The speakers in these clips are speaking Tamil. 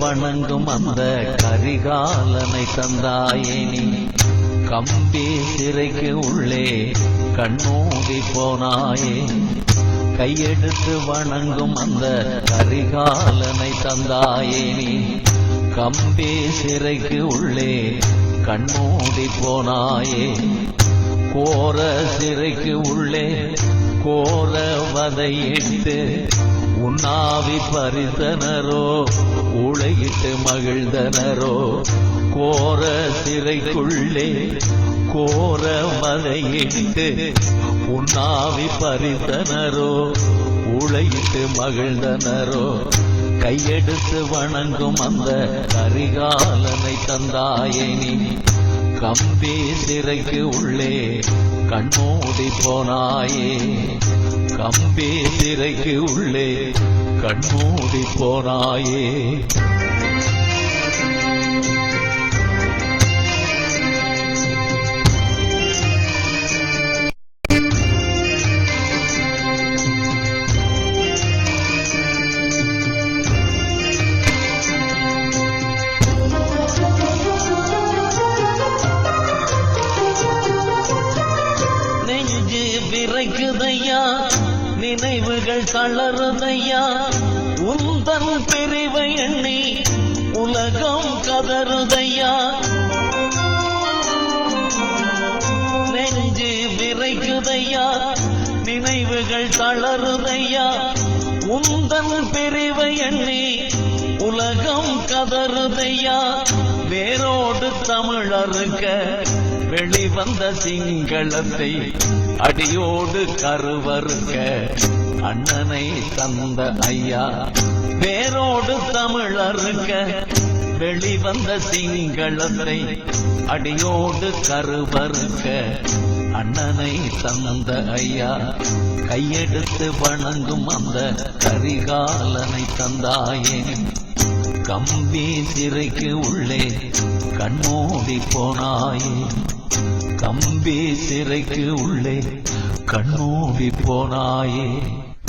வணங்கும் அந்த கரிகாலனை தந்தாயே நீ. கம்பி சிறைக்கு உள்ளே கண்ணூடி போனாயே. கையெடுத்து வணங்கும் அந்த கரிகாலனை தந்தாயே நீ. கம்பி சிறைக்கு உள்ளே கண்ணூடி போனாயே. கோர சிறைக்கு உள்ளே கோர வதையிட்டு உண்ணாவி பறித்தனரோ உலகிட்டு மகிழ்ந்தனரோ கோர சிறைக்குள்ளே கோர மலையிட்டு உண்ணாவி பறித்தனரோ உலகிட்டு மகிழ்ந்தனரோ கையெடுத்து வணங்கும் அந்த கரிகாலனை தந்தாயே நீ. கம்பி சிறைக்கு உள்ளே கண்மூடி போனாயே. கம்பி திரைக்கு உள்ளே கண்மூடி போனாயே. நினைவுகள் தளருதையா? உந்தன் பிரிவை எண்ணி உலகம் கதறுதையா நெஞ்சு விரைக்குதையா? நினைவுகள் தளருதையா? உந்தன் பிரிவை எண்ணி உலகம் கதறுதையா வேரோடு தமிழருக்க வெளிவந்த சிங்களத்தை அடியோடு கருவருக்க அண்ணனை தந்த ஐயா. வேரோடு தமிழருக்க வெளிவந்த சிங்களத்தை அடியோடு கருவருக்க அண்ணனை தந்த ஐயா. கையெடுத்து வணங்கும் அந்த கரிகாலனை தந்தாயே. கம்பி சிறைக்கு உள்ளே கண்மூடி போனாயே. கம்பி சிறைக்கு உள்ளே கண்ணூடி போனாயே.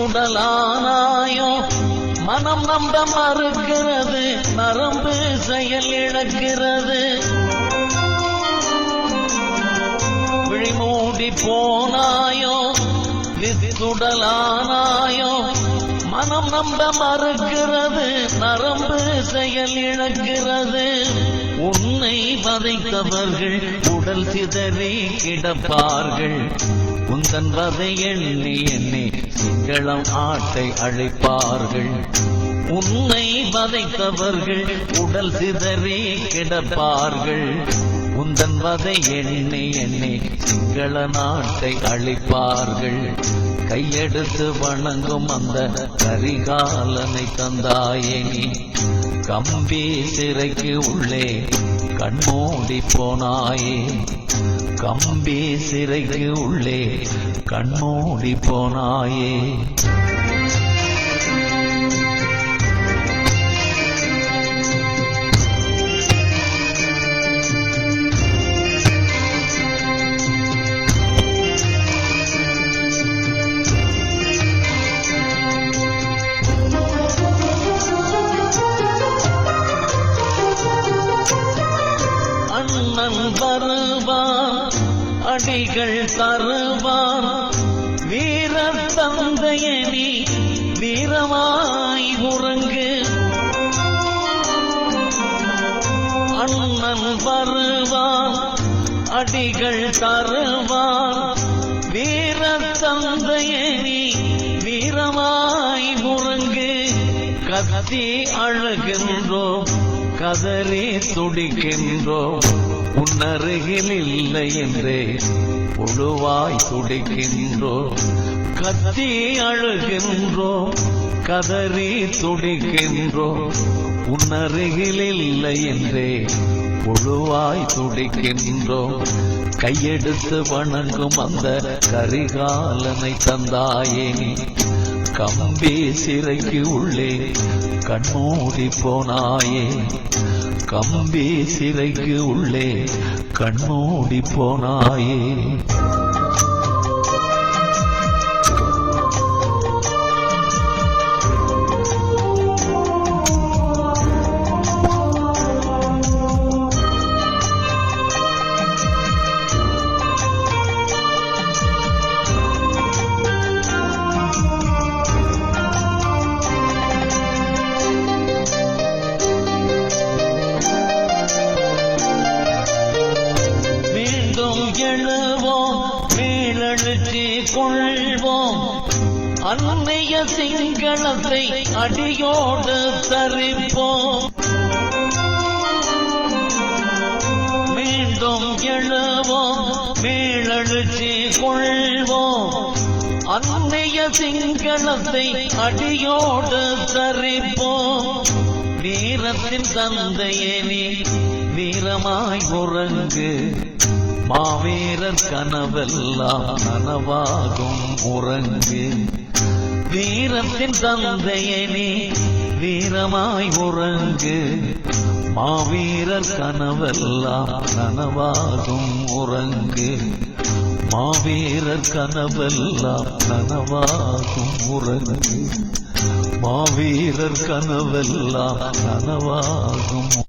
சுடலானாயோ மனம் நம்ப மறுக்கிறது நரம்பு செயல் இழக்கிறது. விழிமூடி போனாயோ? வித்துடலானாயோ மனம் நம்ப மறுக்கிறது நரம்பு செயல் இழக்கிறது. உன்னை வதைத்தவர்கள் உடல் சிதறி கிடப்பார்கள். உந்தன் வதை எண்ணி எண்ணி சிங்களம் ஆட்டை அழைப்பார்கள். உன்னை வதைத்தவர்கள் உடல் சிதறி கிடப்பார்கள். உந்தன் வதை எண்ணி எண்ணி சிங்கள நாட்டை அழிப்பார்கள். கையெடுத்து வணங்கும் அந்த கரிகாலனை தந்தாயே நீ. கம்பி சிறைக்கு உள்ளே கண்மூடி போனாயே. கம்பி சிறைக்கு உள்ளே கண்மூடி போனாயே. அடிகள் தருவான் வீர தந்தையனி வீரமாய் உறங்கு. அண்ணன் வருவான் அடிகள் தருவான் வீர தந்தையனி வீரமாய் உறங்கு. கத்தி அழகின்றோம் கதறி துடிக்கின்றோம். உன்னருகில் இல்லை என்றே புழுவாய் துடிக்கின்றோம். கத்தி அழுகின்றோம். கதறி துடிக்கின்றோம். உன்னருகில் இல்லை என்றே புழுவாய் துடிக்கின்றோம். கையெடுத்து வணங்கும் அந்த கரிகாலனை தந்தாயே. நீ கம்பே சிறைக்கு உள்ளே கண்மூடி போனாயே. கம்பே சிறைக்கு உள்ளே கண்மூடி போனாயே. கொள்வோம் அன்னைய சிங்களத்தை அடியோடு தரிப்போம் மீண்டும் எழுவோம் மீளழுச்சி கொள்வோம். அன்னைய சிங்களத்தை அடியோடு தரிப்போம் வீரத்தின் தந்தையே நீ வீரமாய் உறங்கு. மாவீரர் கனவெல்லாம் நனவாகும் உறங்கு. வீரத்தின் தந்தையே நீ வீரமாய் உறங்கு. மாவீரர் கனவெல்லாம் நனவாகும் உறங்கு. மாவீரர் கனவெல்லாம் நனவாகும் உறங்கு. மாவீரர் கனவெல்லாம் நனவாகும்